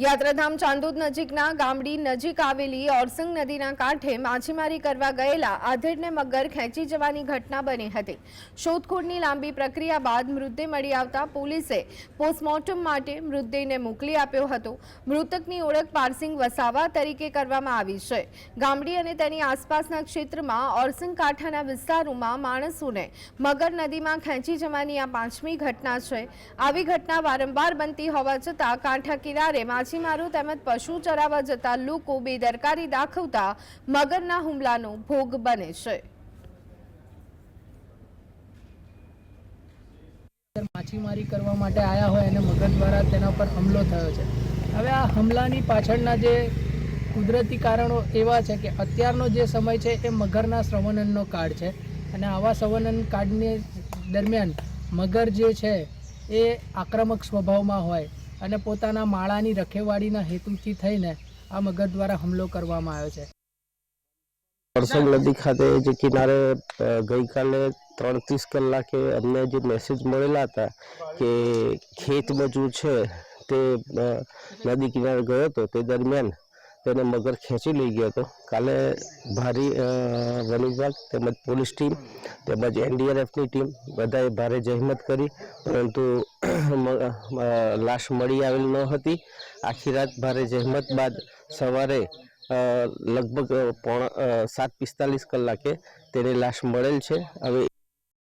યાત્રાધામ ચાંદોદ નજીકના ગામડી નજીક આવેલી ઓરસંગ નદીના કાંઠે માછીમારી કરવા ગયેલા આધેડને મગર ખેંચી જવાની ઘટના બની હતી. શોધખોળની લાંબી પ્રક્રિયા બાદ મૃતદેહ મળી આવતા પોલીસે પોસ્ટમોર્ટમ માટે મૃતદેહને મોકલી આપ્યો હતો. મૃતકની ઓળખ પારસિંગ વસાવા તરીકે કરવામાં આવી છે. ગામડી અને તેની આસપાસના ક્ષેત્રમાં ઓરસંગ કાંઠાના વિસ્તારોમાં માણસોને મગર નદીમાં ખેંચી જવાની આ પાંચમી ઘટના છે. આવી ઘટના વારંવાર બનતી હોવા છતાં કાંઠા કિનારે માછીમારો તેમજ પશુ ચરાવવા જતા લોકો બેદરકારી દાખવતા મગરના હુમલાનો ભોગ બને છે. માછીમારી કરવા માટે આવ્યા હોય અને મગર દ્વારા તેના પર હુમલો થયો છે. હવે આ હુમલાની પાછળના જે કુદરતી કારણો એવા છે કે અત્યારનો જે સમય છે એ મગરના સંવનનનો કાળ છે. અને આવા સંવનન કાળની દરમિયાન મગર જે છે એ આક્રમક સ્વભાવમાં હોય અને પોતાના માળાની રખેવાળીના હેતુથી થઈને આ મગર દ્વારા હુમલો કરવામાં આવ્યો છે. પરસંગ નદી ખાતે જે કિનારે ગઈકાલે ત્રણ ત્રીસ કલાકે અમને જે મેસેજ મળેલા હતા કે ખેત મજૂર છે તે નદી કિનારે ગયો હતો તે દરમિયાન તેને મગર ખેંચી લઈ ગયો હતો. કાલે ભારી વન વિભાગ તેમજ પોલીસ ટીમ તેમજ એનડીઆરએફની ટીમ બધાએ ભારે જહેમત કરી, પરંતુ લાશ મળી આવેલ ન હતી. આખી રાત ભારે જહેમત બાદ સવારે લગભગ પોણા સાત પિસ્તાલીસ કલાકે તેની લાશ મળેલ છે. હવે